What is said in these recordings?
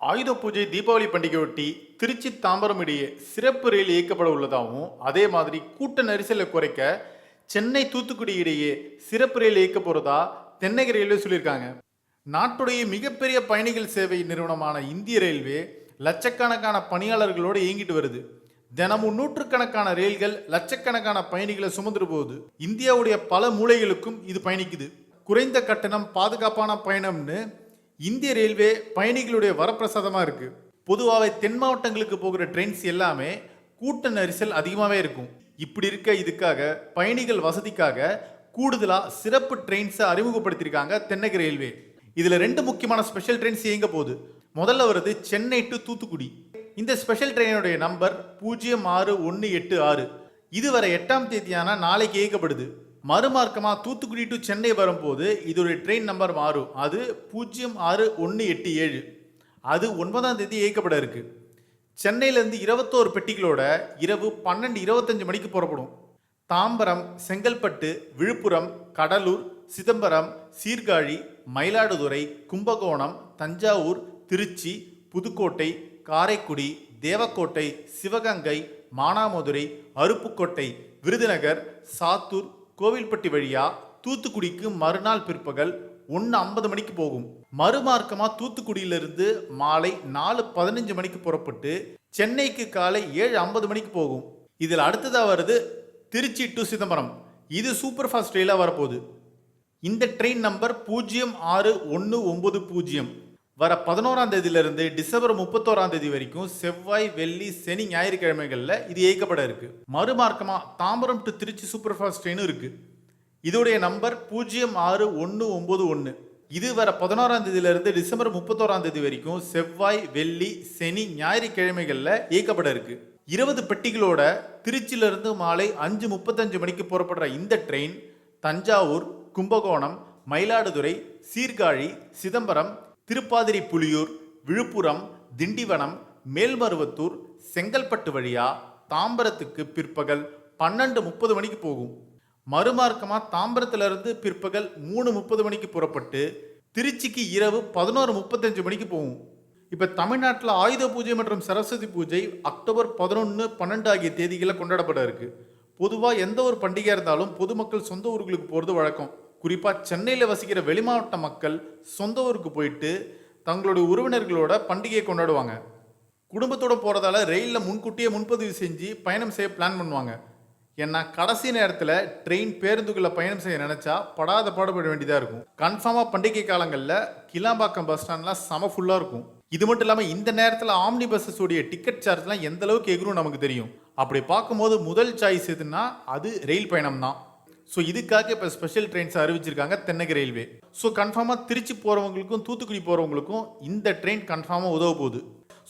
ஆயுத பூஜை தீபாவளி பண்டிகையொட்டி திருச்சி தாம்பரம் இடையே சிறப்பு ரயில் இயக்கப்பட உள்ளதாகவும் அதே மாதிரி கூட்ட நெரிசலை குறைக்க சென்னை தூத்துக்குடி இடையே சிறப்பு ரயில் இயக்க போறதா தென்னகை ரயில்வே சொல்லியிருக்காங்க. நாட்டுடைய மிகப்பெரிய பயணிகள் சேவை நிறுவனமான இந்திய ரயில்வே லட்சக்கணக்கான பணியாளர்களோடு இயங்கிட்டு வருது. தினமும் நூற்றுக்கணக்கான ரயில்கள் லட்சக்கணக்கான பயணிகளை சுமந்துரு போகுது. இந்தியாவுடைய பல மூலைகளுக்கும் இது பயணிக்குது. குறைந்த கட்டணம் பாதுகாப்பான பயணம்னு இந்திய ரயில்வே பயணிகளுடைய வரப்பிரசாதமாக இருக்குது பொதுவாகவே தென் மாவட்டங்களுக்கு போகிற ட்ரெயின்ஸ் எல்லாமே கூட்ட நெரிசல் அதிகமாகவே இருக்கும். இப்படி இருக்க இதுக்காக பயணிகள் வசதிக்காக கூடுதலாக சிறப்பு ட்ரெயின்ஸை அறிமுகப்படுத்தியிருக்காங்க தென்னக ரயில்வே. இதில் ரெண்டு முக்கியமான ஸ்பெஷல் ட்ரெயின்ஸ் இயங்க போகுது. முதல்ல வருது சென்னை டு தூத்துக்குடி. இந்த ஸ்பெஷல் ட்ரெயினுடைய நம்பர் பூஜ்ஜியம் ஆறு ஒன்று எட்டு ஆறு. இதுவரை எட்டாம் தேதியான நாளைக்கு இயக்கப்படுது. மறுமார்க்கமாக தூத்துக்குடி டு சென்னை வரும்போது இதோடைய ட்ரெயின் நம்பர் மாறும். அது பூஜ்ஜியம் ஆறு ஒன்று எட்டு ஏழு. அது ஒன்பதாம் தேதி இயக்கப்பட இருக்கு. சென்னையிலேருந்து இருபத்தோரு பெட்டிகளோட இரவு பன்னெண்டு இருபத்தஞ்சு மணிக்கு புறப்படும். தாம்பரம் செங்கல்பட்டு விழுப்புரம் கடலூர் சிதம்பரம் சீர்காழி மயிலாடுதுறை கும்பகோணம் தஞ்சாவூர் திருச்சி புதுக்கோட்டை காரைக்குடி தேவக்கோட்டை சிவகங்கை மானாமதுரை அருப்புக்கோட்டை விருதுநகர் சாத்தூர் கோவில்பட்டி வழியா தூத்துக்குடிக்கு மறுநாள் பிற்பகல் ஒன்று ஐம்பது மணிக்கு போகும். மறுமார்க்கமாக தூத்துக்குடியிலிருந்து மாலை நாலு பதினஞ்சு மணிக்கு புறப்பட்டு சென்னைக்கு காலை ஏழு ஐம்பது மணிக்கு போகும். இதில் அடுத்ததாக வருது திருச்சி டு சிதம்பரம். இது சூப்பர் ஃபாஸ்ட் ரயிலாக வரப்போகுது. இந்த ட்ரெயின் நம்பர் பூஜ்ஜியம் ஆறு ஒன்று ஒம்பது பூஜ்ஜியம் வர பதினோராம் தேதியிலிருந்து டிசம்பர் முப்பத்தோராம் தேதி வரைக்கும் செவ்வாய் வெள்ளி சனி ஞாயிற்றுக்கிழமைகளில் இது இயக்கப்பட இருக்கு. மறுமார்க்கமாக Tambaram to Tiruchi super fast ட்ரெயினும் இருக்கு. இதோடைய நம்பர் பூஜ்ஜியம் ஆறு ஒன்று ஒம்பது ஒன்று இது வர பதினோராம் தேதியிலிருந்து டிசம்பர் முப்பத்தோராம் தேதி வரைக்கும் செவ்வாய் வெள்ளி சனி ஞாயிற்றுக்கிழமைகளில் இயக்கப்பட இருக்கு. இருபது பெட்டிகளோட திருச்சியிலிருந்து மாலை அஞ்சு முப்பத்தஞ்சு மணிக்கு புறப்படுற இந்த ட்ரெயின் தஞ்சாவூர் கும்பகோணம் மயிலாடுதுறை சீர்காழி சிதம்பரம் திருப்பாதிரி புலியூர் விழுப்புரம் திண்டிவனம் மேல்மருவத்தூர் செங்கல்பட்டு வழியா தாம்பரத்துக்கு பிற்பகல் பன்னெண்டு முப்பது மணிக்கு போகும். மறுமார்க்கமாக தாம்பரத்திலிருந்து பிற்பகல் மூணு முப்பது மணிக்கு புறப்பட்டு திருச்சிக்கு இரவு பதினோரு முப்பத்தஞ்சு மணிக்கு போகும். இப்போ தமிழ்நாட்டில் ஆயுத பூஜை மற்றும் சரஸ்வதி பூஜை அக்டோபர் பதினொன்று பன்னெண்டு ஆகிய தேதிகளில் கொண்டாடப்பட இருக்குது பொதுவாக எந்த ஒரு பண்டிகையாக இருந்தாலும் பொதுமக்கள் சொந்த ஊர்களுக்கு போகிறது வழக்கம். குறிப்பாக சென்னையில் வசிக்கிற வெளிமாவட்ட மக்கள் சொந்த ஊருக்கு போயிட்டு தங்களுடைய உறவினர்களோட பண்டிகையை கொண்டாடுவாங்க. குடும்பத்தோடு போகிறதால ரயிலில் முன்கூட்டியே முன்பதிவு செஞ்சு பயணம் செய்ய பிளான் பண்ணுவாங்க. ஏன்னா கடைசி நேரத்தில் ட்ரெயின் பேருந்துகளில் பயணம் செய்ய நினச்சா படாத பாடுபட வேண்டியதாக இருக்கும். கன்ஃபார்மாக பண்டிகை காலங்களில் கிளாம்பாக்கம் பஸ் ஸ்டாண்ட்லாம் செம ஃபுல்லாக இருக்கும். இது மட்டும் இல்லாமல் இந்த நேரத்தில் ஆம்னி பஸ்ஸஸ் உடைய டிக்கெட் சார்ஜ்லாம் எந்த அளவுக்கு எகுரும் நமக்கு தெரியும். அப்படி பார்க்கும்போது முதல் சாய்ஸ் எதுன்னா அது ரயில் பயணம் தான் ஸோ இதுக்காக இப்போ ஸ்பெஷல் ட்ரெயின்ஸ் அறிவிச்சிருக்காங்க தென்னக ரயில்வே ஸோ கன்ஃபார்மாக திருச்சி போகிறவங்களுக்கும் தூத்துக்குடி போகிறவங்களுக்கும் இந்த ட்ரெயின் கன்ஃபார்மாக உதவ போகுது.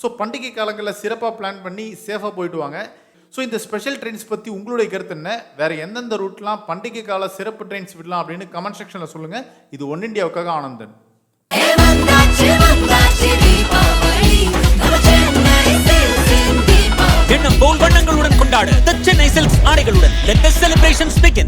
ஸோ பண்டிகை காலங்களில் சிறப்பாக பிளான் பண்ணி சேஃபாக போயிட்டு வாங்க. ஸோ இந்த ஸ்பெஷல் ட்ரெயின்ஸ் பற்றி உங்களுடைய கருத்து என்ன? வேறு எந்தெந்த ரூட்லாம் பண்டிகை கால சிறப்பு ட்ரெயின்ஸ் விடலாம் அப்படின்னு கமெண்ட் செக்ஷனில் சொல்லுங்கள் இது ஒன் இண்டியாவுக்காக ஆனந்தன். வந்தாச்சு வந்தாச்சு எண்ணம் போல் வண்ணங்களுடன் கொண்டாடு சென்னை ஆடைகளுடன். Latest celebrations begin